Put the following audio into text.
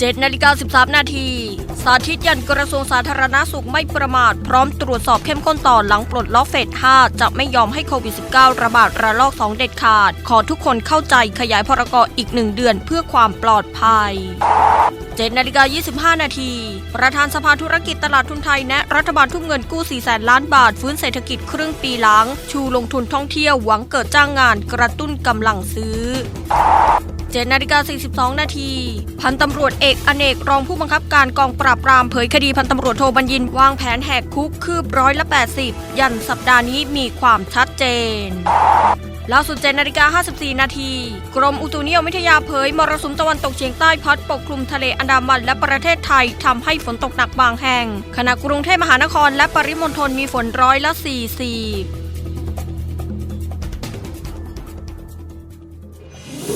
7นาฬิกา13 นาที สาธิตยันกระทรวงสาธารณาสุขไม่ประมาท พร้อมตรวจสอบเข้มข้นต่อหลังปลดล็อกเฟส 5 จะไม่ยอมให้โควิด -19 ระบาดระลอก 2 เด็ดขาด ขอทุกคนเข้าใจขยายพรกอีก1เดือนเพื่อความปลอดภัย7นาฬิกา25 นาที ประธานสภาธุรกิจตลาดทุนไทยแนะรัฐบาลทุ่มเงินกู้ 4 แสนล้านบาท ฟื้นเศรษฐกิจครึ่งปีหลัง ชูลงทุนท่องเที่ยวหวังเกิดจ้างงานกระตุ้นกำลังซื้อ 7นาฬิกา42 นาที พันตำรวจเอกอเนกรองผู้บังคับการกองปราบปรามเผยคดีพันตำรวจโทบัญญินวางแผนแหกคุกคืบร้อยละ80 ยันสัปดาห์นี้มีความชัดเจนล่าสุด7นาฬิกา54 นาที กรมอุตุนิยมวิทยาเผยมรสุมตะวันตกเฉียงใต้พัดปกคลุมทะเลอันดามันและประเทศไทยทำให้ฝนตกหนักบางแห่ง ขณะกรุงเทพมหานครและปริมณฑลมีฝนร้อยละ 40